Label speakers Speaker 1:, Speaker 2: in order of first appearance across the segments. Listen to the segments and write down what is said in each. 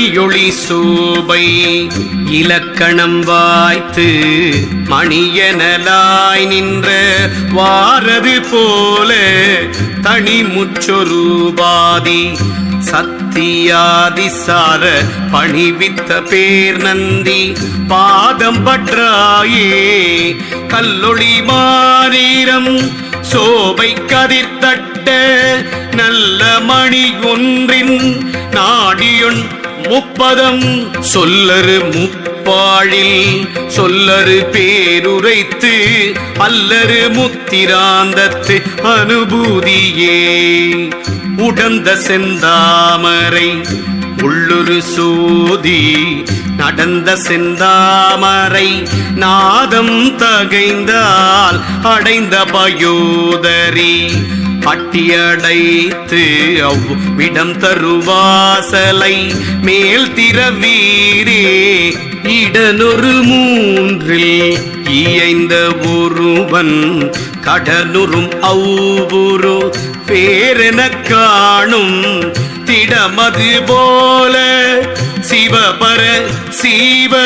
Speaker 1: மணியொளி சோபை. இலக்கணம் வாய்த்து மணியனலாய் நின்ற வாரது போல தனி முச்சொருபாதி சத்தியாதிசார பணிவித்த பேர் நந்தி பாதம் பற்றாயே. கல்லொளி மாரீரம் சோபை கதிர்த்தட்ட நல்ல மணி ஒன்றின் நாடியொன் முப்பதம் சொல்லரு முப்பாழில் சொல்லரு பேருரைத்து அல்லரு முத்திராந்தத்து அனுபூதியே. உடந்த செந்தாமரை உள்ளுரு சூதி நடந்த செந்தாமரை நாதம் தகைந்தால் அடைந்த பயோதரி. அட்டியடைத்து அவ்விடம் தருவாசலை மேல் திறவீரே. இடனொரு மூன்றில் இயைந்த ஒருவன் கடனுறும் அவ்வுரு பேரென காணும் திடமது போல சிவபர சீவ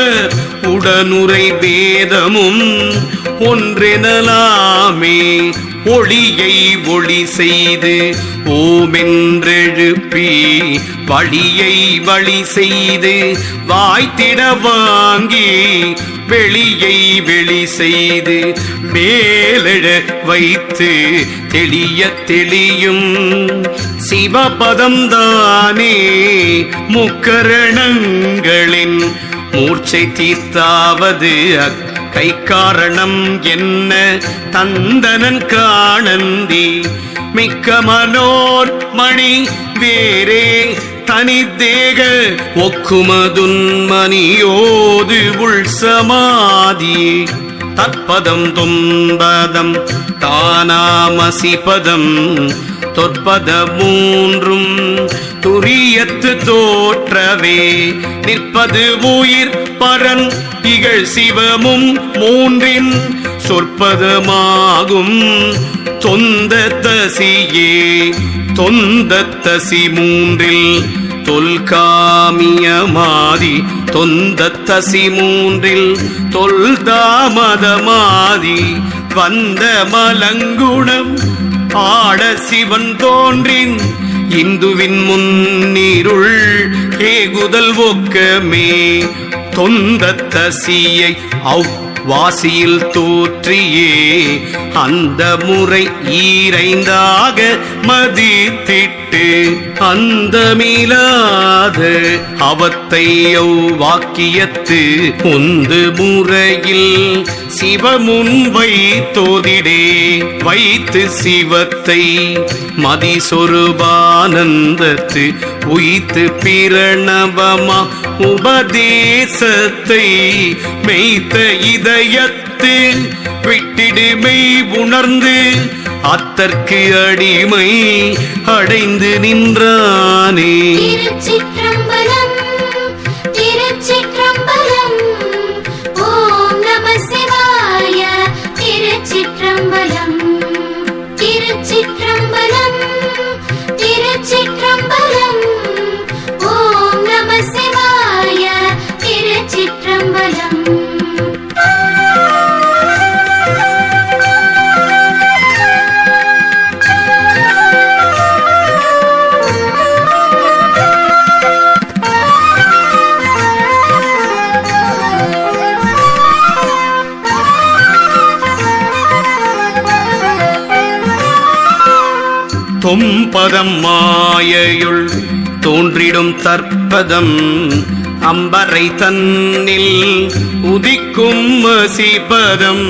Speaker 1: உடனுரை வேதமும் ஒன்றெனலாமே. ஒளியை ஒளி செய்து ஓமென்றெழுப்பி வழியை வழி செய்து வாய்த்திட வாங்கி வெளியை வெளி செய்து மேலெழ வைத்து தெளிய தெளியும். சிவபதம் தானே முக்கரணங்களின் மூர்ச்சை தீர்த்தாவது கை காரணம் என்ன? தந்தனன் காணந்தி. மிக்க மனோர் மணி வேறே. தனித்தேக ஒக்குமதுன்மணியோது உள் சமாதி தற்பதம் துன்பதம் தானாமசிபதம் தொற்பத மூன்றும் துரியத்து தோற்றவே. நிற்பது உயிர் பரன் இகழ் சிவமும் மூன்றின் சொற்பதமாகும். தொந்த தசியே தொந்த தசி மூன்றில் தொல்காமியமாதி. தொந்த தசி மூன்றில் தொல்தாமதமாதி. வந்த மலங்குணம் ஆட சிவன் தோன்றின் இந்துவின் முன்னிருள் ஏகுதல் ஒக்கமே. தொந்த தசியை அவ் வாசியில் தோற்றியே. அந்த முறை ஈரைந்தாக மதித்திட்டு கேட்டேன் அந்தமிலாத அவத்தையோ வாக்கியத்து உந்து முறையில் சிவமுன் வைத்தோதிடே வைத்து சிவத்தை மதிசொருபானந்தத்து உயித்து பிரணவமா உபதேசத்தை மெய்த்த இதயத்து விட்டிடுமை உணர்ந்து அத்தற்கு அடிமை அடைந்து நின்றானே. பதம் அம்பரை தன்னில் உதிக்கும் சிபதம்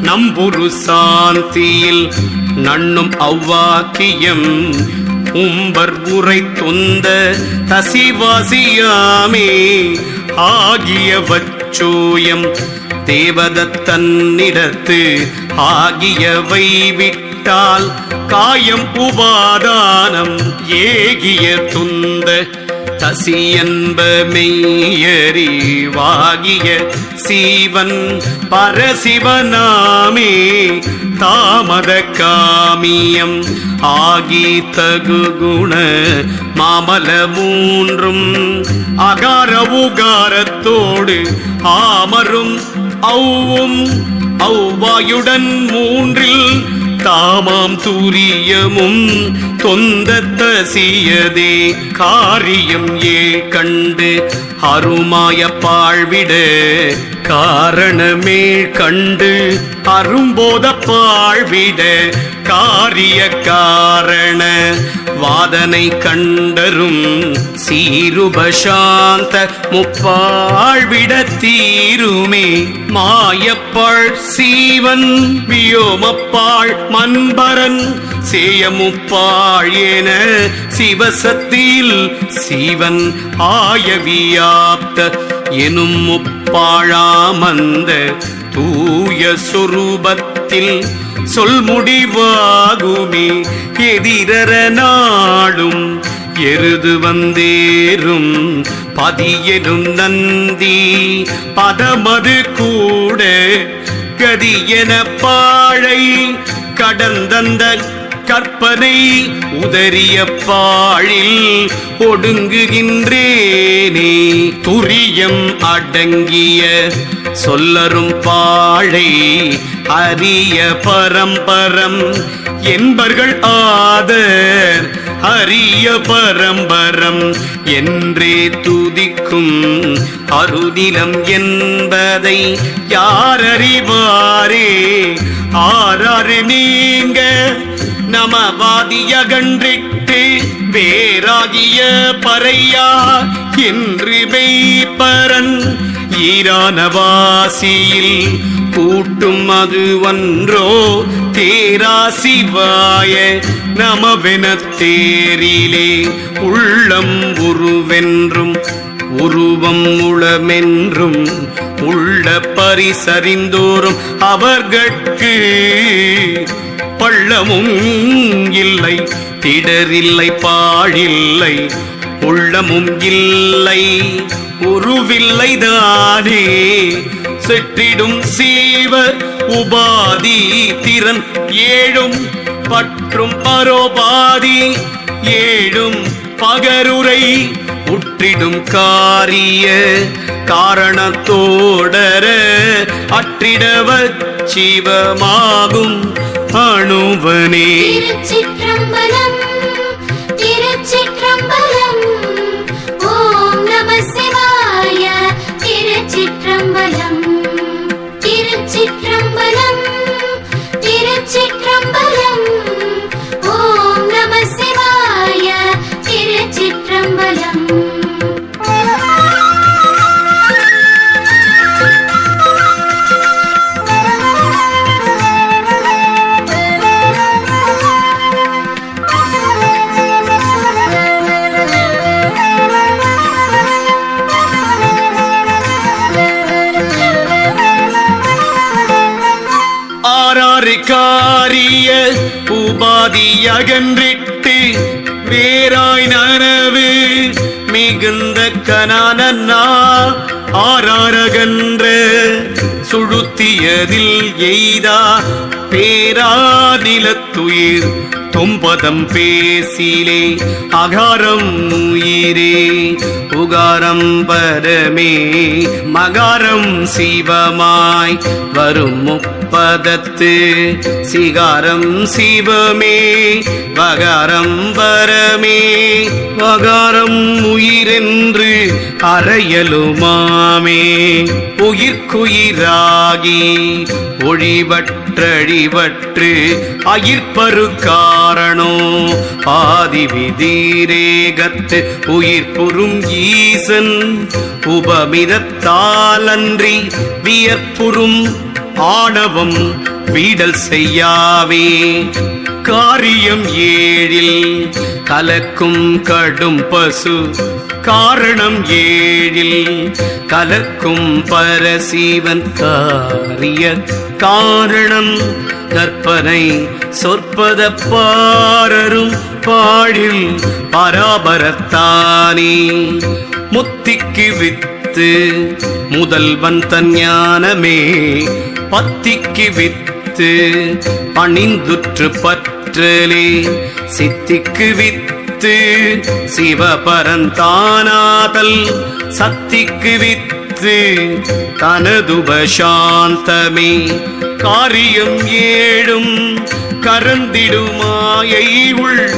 Speaker 1: நம்புரு சாந்தியில் நண்ணும் அவ்வாக்கியம் உம்பர் உரை தொந்த தசிவாசியாமே ஆகியவச்சோயம் தேவதத்தன்னிடத்து ஆகியவை விட்டால் காயம் உபாதானம் ஏகிய துந்த சசி என்ப மெய்யறிவாகிய சீவன் பரசிவனாமே தாமத காமியம் ஆகி தகுகுண மாமல மூன்றும் அகார உகாரத்தோடு ஆமரும் ஔவும் ஔவாயுடன் மூன்றில் தாமாம் தூரியமும் தொந்தத்தசியதே. காரியம் ஏ கண்டு அருமாய பாழ்விட. காரணமே கண்டு அரும்போத பாழ்விட. காரிய காரண வாதனை கண்டரும் சீருபசாந்த முப்பாழ்விடத்தீருமே மாயப்பாள் சீவன் வியோமப்பாள் மண்பரன் சேயமுப்பாள் என சிவசத்தில் சீவன் ஆயவியாப்த எனும் முப்பாழாமந்த தூய சொரூபத்தில் சொல் முடிவாகுமே எதிரர நாளும் எருது வந்தேறும். பதியெனும் நந்தி பதமது கூட கதியென பாழை கடந்தந்த கற்பனை உதறிய பாழில் ஒடுங்குகின்றேனே. துரியம் அடங்கிய சொல்லரும் பாழை அரிய பரம்பரம் என்பர்கள் ஆதர் அரிய பரம்பரம் என்றே துதிக்கும் அருதிலம் என்பதை யார் அறிவாரே? ஆறாறு நீங்க நமவாதியகன்றிட்டு வேறாகிய பறையா என்று மெய்ப்பரன் ஈரானவாசியில் கூட்டும் அது ஒன்றோ தேரா சிவாய நமவென தேரிலே உள்ளம் உருவென்றும் உருவம் உளமென்றும் உள்ள பரிசறிந்தோறும் அவர்கட்கு பள்ளமும் இல்லை திடரில்லை பாழில்லை உள்ளமும் இல்லை உருவில்லை தானே. செற்றிடும் சீவ உபாதி திறன் ஏழும் பற்றும் பரோபாதி ஏழும் பகருரை உற்றிடும் காரிய காரணத்தோடர அற்றிடவ சிவமாகும். அணுவனே காரிய உபாதி அகன்றிட்டு வேறாய் நனவு மிகுந்த கனானா ஆறாரகன்ற சுழுத்தியதில் எய்தா பேரா நிலத்துயிர் தொம்பதம் பேசிலே அகாரம் உயிரே உகாரம் பரமே மகாரம் சிவமாய் வரும் முப்பதத்து சிகாரம் சிவமே வகாரம் பரமே வகாரம் உயிரென்று அறையலுமாமே உயிர்க்குயிராகி ஒழிவற்றழிவற்று அயிர்ப்பரு காரணோ. ஆதிவிதீரேகத்து உயிர் புறும் ஈசன் உபமிதத்தாலன்றி வியற்புறும் ஆணவம் வீடல் செய்யாவே. காரியம் ஏழில் கலக்கும் கடும் பசு காரணம் ஏழில் கலக்கும் பரசீவன் காரிய காரணம் கற்பனை சொற்பத பாரரும் பாடில் பராபரத்தானே. முத்திக்கு வித்து முதல்வன் தன் ஞானமே. பத்திக்கு வித்து பணிந்துற்று பற்றலே. சித்திக்கு வித்து சிவபரந்தானாதல் சத்திக்கு வித்து தனதுபசாந்தமே. காரியம் ஏழும் கரந்திடுமாயை உள்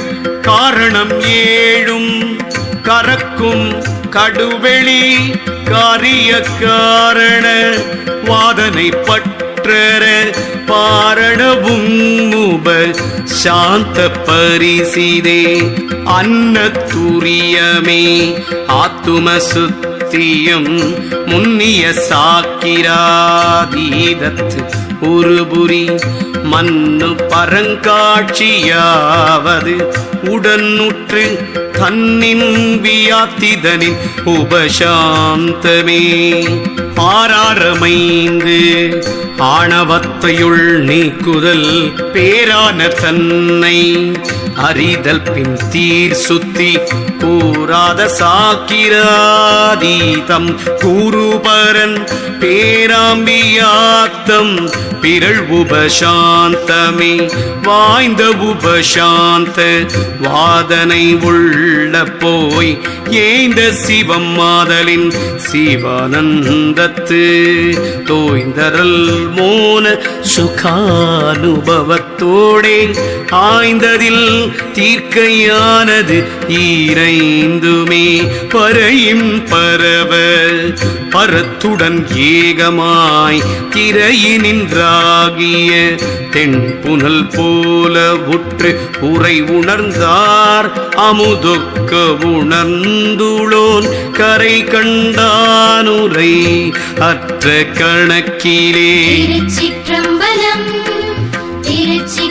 Speaker 1: காரணம் ஏழும் கறக்கும் கடுவெளி காரிய காரண வாதனை பற்றர பாரணவும் முப சாந்த பரிசிதே. அன்னத்துரியமே ஆத்தும சக்தியும் முன்னிய சாக்கிராதீதத்து உருபுரி மண்ணு பரங்காட்சியாவது உடனுற்று தன்னின் வியாத்திதனின் உபசாந்தமே. ஆறாரமைந்து ஆணவத்தையுள் நீக்குதல் பேரான தன்னை அறிதல் பின் தீர் சுத்தி கூறாத சாக்கிராதீதம். கூறுபரன் பேராம்பியாத்தம் பிறள் உபசாந்தமே. வாய்ந்த உபசாந்த வாதனை உள்ள போய் ஏந்த சிவம் மாதலின் சிவானந்தத்து. தோய்ந்தரல் மோன சுகானுபவத்தோடே ஆய்ந்ததில் தீர்க்கையானது ஈரைந்துமே பறையும் பரவ பரத்துடன் ஏகமாய் திரையினின்றாகிய தென்புனல் போல உற்று உரை உணர்ந்தார். அமுதொக்க உணர்ந்துளோன் கரை கண்டானுரை. அற்ற கணக்கிலே
Speaker 2: திருச்சிற்றம்பலம் திருச்சி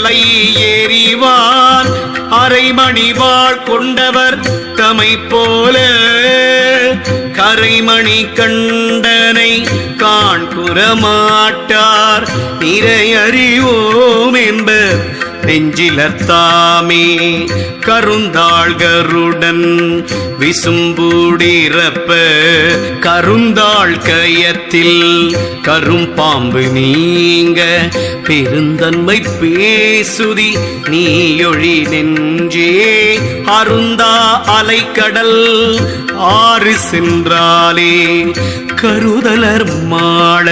Speaker 1: முயலை ஏறிவான். அரைமணி வாழ் கொண்டவர் தமை போல. கரைமணி கண்டனை காண்குறமாட்டார் நிறையறிவோம் என்பர் நெஞ்சிலத்தாமே கருந்தாள்கருடன் விசும்புடிரப்ப கருந்தாள் கயத்தில் கரும்பாம்பு நீங்க பெருந்தன்மை பேசுதி நீயொழி நெஞ்சே. அருந்தா அலைக்கடல் ஆறு சென்றாலே கருதலர் மாள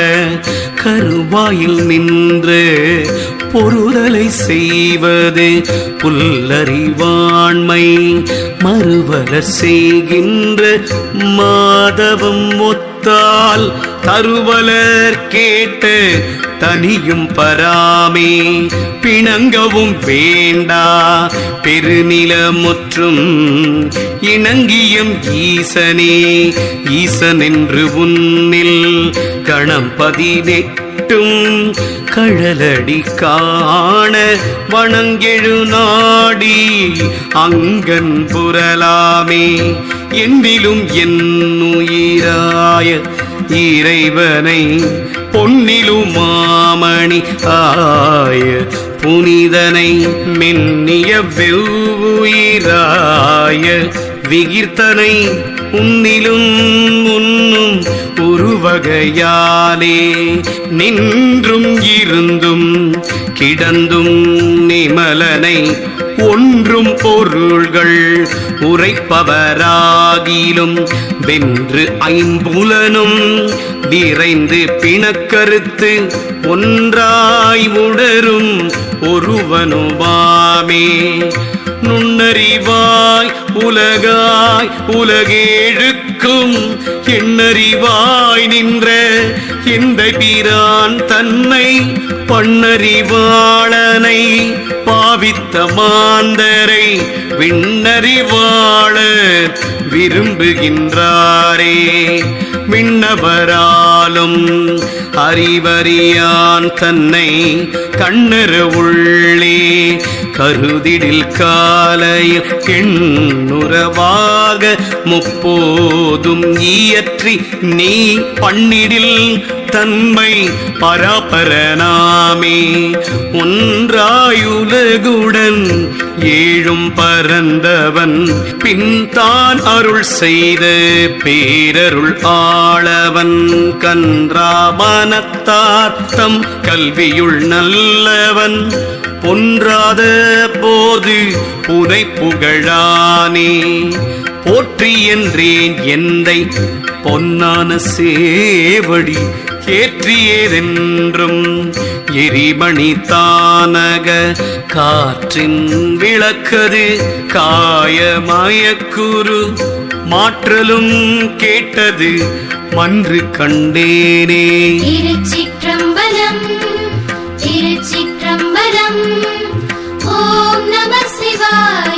Speaker 1: கருவாயில் நின்று பொருதலை செய்வது புல்லறிவாண்மை மறுவலர் செய்கின்ற மாதவம் ஒத்தால் தருவலர் கேட்டு தனியும் பராமே பிணங்கவும் வேண்டா. பெருநிலமுற்றும் இணங்கியும் ஈசனே ஈசன் என்று உன்னில் கணம் பதினெட்டு பதினெட்டும் கழலடி காண வணங்கெழு நாடி அங்கன் புரலாமே என்னிலும் என் உயிராய இறைவனை பொன்னிலும் மாமணி ஆய புனிதனை மென்னிய வெவ்வுயிராய விகிர்த்தனை உன்னிலும் உன்னும் உருவகையாலே நின்றும் இருந்தும் கிடந்தும் நிமலனை ஒன்றும் பொருள்கள் உரைப்பவராகிலும் வென்று ஐம்புலனும் விரைந்து பிணக்கருத்து ஒன்றாய் உடரும் ஒருவனுமாமே. நுண்ணறிவாய் உலகாய் உலகேழுக்கும் எண்ணறிவாய் நின்ற இந்த பிரான் தன்னை பண்ணறிவாளனை பாவித்த மாந்தரை விண்ணறிவாள விரும்புகின்றாரே. விண்ணவராலும் அறிவறியான் தன்னை கண்ணறு உள்ளே கருதிடில் காலையில் கெண்ணுறவாக முப்போதும் இயற்றி நீ பண்ணிடில் தன்மை பராபரனாமே. ஒன்றாயுலகுடன் ஏழும் பரந்தவன். பின்தான் அருள் செய்த பேரருள் ஆளவன். கன்றாமனத்தாத்தம் கல்வியுள் நல்லவன். பொன்றாத போது புனை புகழானே போற்றி என்றேன் எந்தை பொன்னான சேவடி. ஏற்றியதென்றும் எரிமணி தானக. காற்றின் விளக்கது காயமயக்குரு. மாற்றலும் கேட்டது மன்று கண்டேனே.
Speaker 2: திருச்சிற்றம்பலம் திருச்சிற்றம்பலம். ஓம் நம சிவாய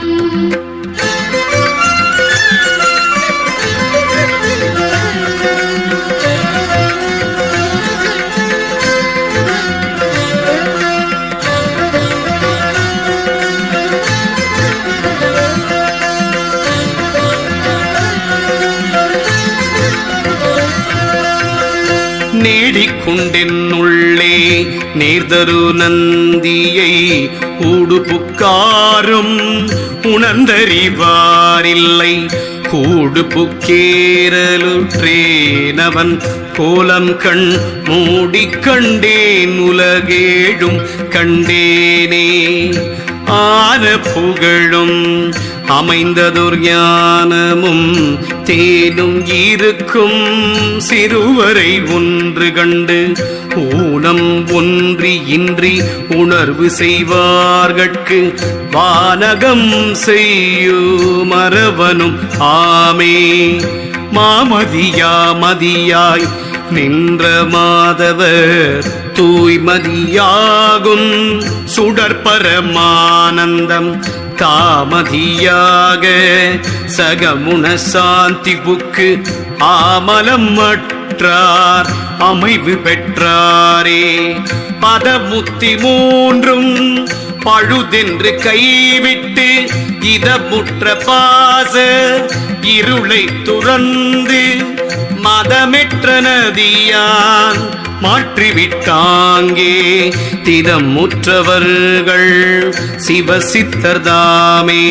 Speaker 1: நேர்தரு நந்தியை ஊடுபுக்காரும் உணர்ந்தறிவாரில்லை. கூடுபுக்கேரலுற்றேனவன் கோலம் கண் மூடி கண்டேன் உலகேழும் கண்டேனே. ஆன புகழும் அமைந்ததொரு ஞானமும் தேனும் இருக்கும். சிறுவரை ஒன்று கண்டு ஊனம் ஒன்றி இன்றி உணர்வு செய்வார்கட்கு. வானகம் செய்யும் மரவனும் ஆமே. மாமதியா மதியாய் நின்ற மாதவர் தூய்மதியாகும். சுடற்பரமானந்தம் தாமதியாக. சகமுன சாந்தி புக்கு ஆமலம் மட்டும் பெற்றார் அமைவு பெற்றாரே. பதமுத்தி மூன்றும் பழுதென்று கைவிட்டு இதமுற்ற பாச இருளை துறந்து மதமெற்ற நதியான் மாற்றிவிட்டாங்கே. திதமுற்றவர்கள் சிவ சித்தர்தாமே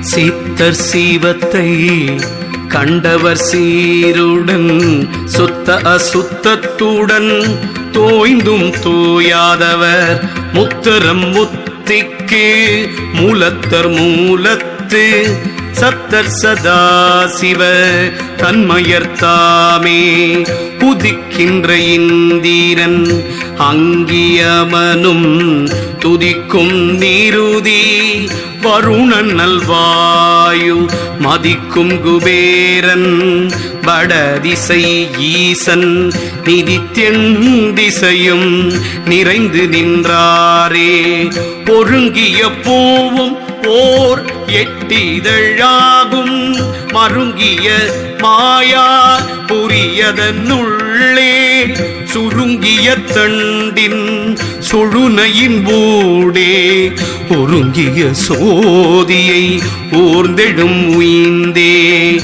Speaker 1: சித்தர் சிவத்தை கண்டவர் சீருடன் சுத்த அசுத்தத்துடன் தோய்ந்தும் தூயாதவர். முத்தரம் முத்திக்கு மூலத்தர் மூலத்து சத்தர் சதா சிவ தன்மயர் தாமே உதிக்கின்ற அங்கியமனும் துதிக்கும் நீருதி வருணன் நல்வாயு மதிக்கும் குபேரன் வடதிசை ஈசன் நிதித்தென் திசையும் நிறைந்து நின்றாரே ஒருங்கிய பூவும் ஓர் எட்டிதழாகும். மருங்கிய மாயா புரியதனுள்ளே சுருங்கிய தண்டின் சுழுனையின் ஊடே ஒருங்கிய சோதியை ஓர்ந்தெடும் உயிந்தே.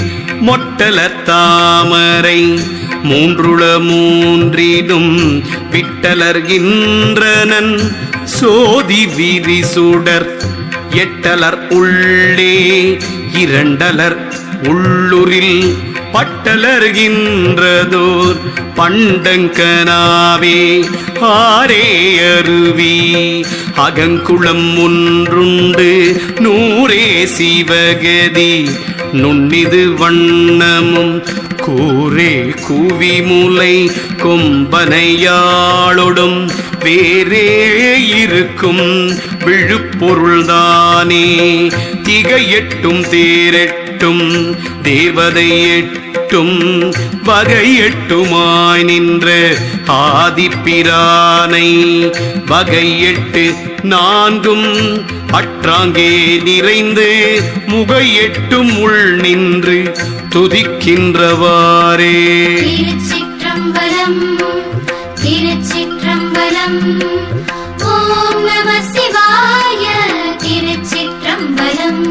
Speaker 1: மொட்டல தாமரை மூன்றுள மூன்றிடும் விட்டலர்கின்றனன். சோதி விரி சுடர் எட்டலர் உள்ளே இரண்டலர் உள்ளுரில் பட்டலர்கின்றதோர் பண்டங்கனாவே ஆரே அருவி. அகங்குளம் ஒன்றுண்டு நூறே சிவகதி. நுண்ணிது வண்ணமும் கூரே குவிமுலை கொம்பனையாளொடும் வேறே இருக்கும் விழுப்பொருள்தானே. திகையெட்டும் தேரெட்டும் தேவதை எட்டும் வகை எட்டுமாய் நின்ற ஆதிப்பிரானை வகையெட்டு நான்கும் அற்றாங்கே நிறைந்து முகை எட்டும் உள் நின்று துதிக்கின்றவாரே
Speaker 2: திருச்சிற்றம்பலம் திருச்சிற்றம்பலம் ஓம் நம சிவாய திருச்சிற்றம்பலம்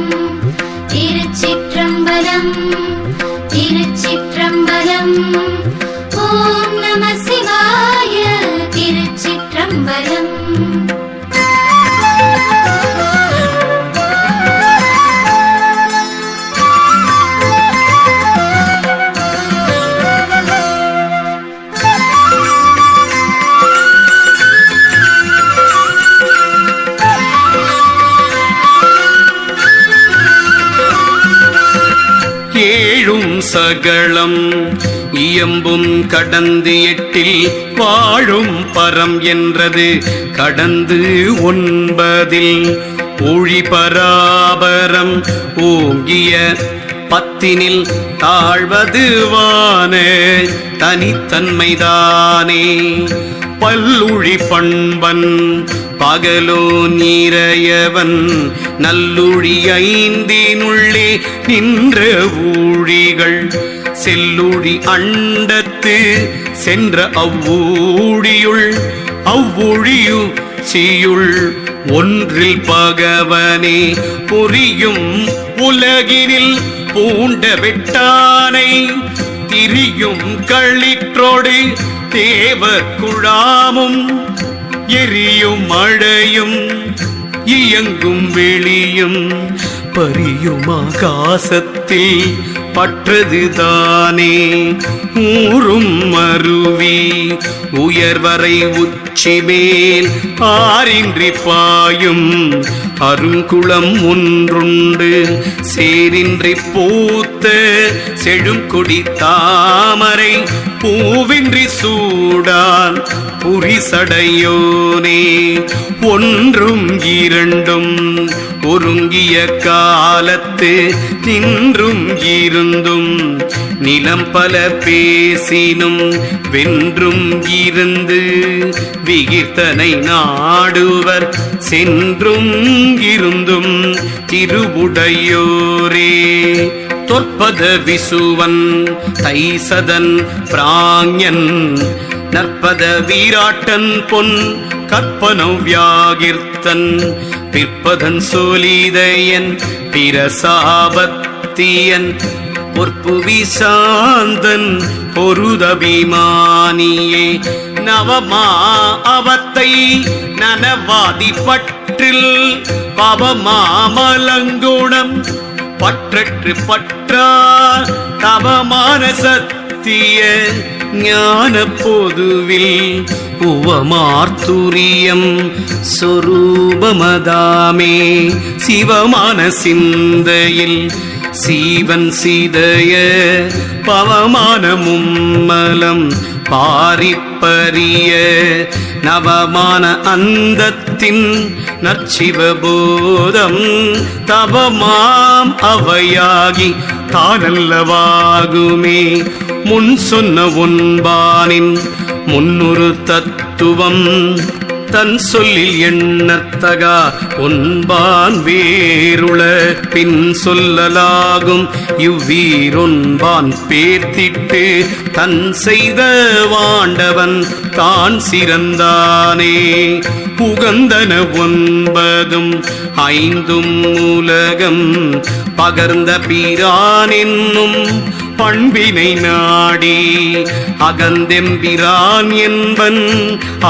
Speaker 2: திருச்சிற்றம்பலம் திருச்சிற்றம்பலம் ஓம்
Speaker 1: ஏழும் இயம்பும் கடந்து எட்டில் வாழும் பரம் என்றது. கடந்து ஒன்பதில் ஒழி பராபரம் ஓங்கிய பத்தினில் தாழ்வது வான தனித்தன்மைதானே. பல்லுழி பண்பன் பகலோ நீரையவன் நல்லுழி ஐந்தினுள்ளே நின்ற ஊழிகள். செல்லுழி அண்டத்து சென்ற அவ்வூழியுள் அவ்வொழியு சியுள். ஒன்றில் பகவனே புரியும் உலகினில் பூண்ட வெட்டானை திரியும் களிற்றோடு தேவர் குழாமும் எரியும் மழையும் இயங்கும் வெளியும். பரியும் ஆகாசத்தில் பற்றதுதானே ஊரும் மருவி உயர்வரை உச்சி ஆறின்றி பாயும். அருங்குளம் ஒன்றுண்டு சேரின்றி பூத்த செழும் செழுங்கொடி தாமரை பூவின்றி சூடான் புரிசடையோனே. ஒன்றும் இரண்டும் ஒருங்கிய காலத்து நின்றும் இருந்தும் நிலம் பல பேசினும் வென்றும் இருந்து விகிர்த்தனை நாடுவர் சென்றும் இருந்தும் திருவுடையோரே. தொற்பத விசுவன் தைசதன் பிராஞன் நற்பத வீராட்டன் பொன் கற்பனவியாகிர்த்தன். பிற்பதன் சோலிதையன் பிரசாபத்தியன். பொற்புவி சாந்தன் பொருதபிமானியே. நவமா அவத்தை நனவாதி பற்றில் பவமாமலங்குணம் பற்றற்று பற்றா தவமான சத்திய ஞான பொதுவில் உவமார்த்துரியம் சொரூபமதாமே. சிவமான சிந்தையில் சீவன் சீதய பவமான மும்மலம் பாரிப்பரிய நவமான அந்தத்தின் நற்சிவபோதம் தவமாம் அவையாகி தானல்லவாகுமே. முன் சொன்ன ஒன்பானின் முன்னொரு தத்துவம் தன் சொல்லில் எண்ணத்தகா ஒன்பான் வேருள பின் சொல்லலாகும். இவ்வீரொன்பான் பேர்த்திட்டு தன் செய்த வாண்டவன் தான் சிறந்தானே. புகந்தன ஒன்பதும் ஐந்தும் உலகம் பகர்ந்த பீரான் என்னும் பண்பினை நாடி அகந்தெம்பிரான் என்பன்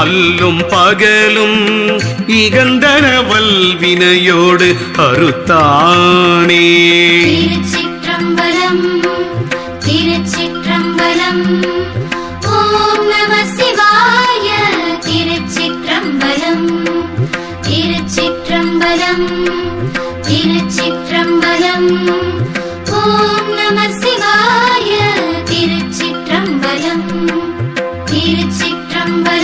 Speaker 1: அல்லும் பகலும் இகந்தன வல்வினையோடு அறுத்தானே.
Speaker 2: திருச்சிற்றம்பலம் திருச்சிற்றம்பலம் ஓம் நம சிவாய திருச்சிற்றம்பலம் திருச்சிற்றம்பலம் திருச்சிற்றம்பலம் ஓம் நம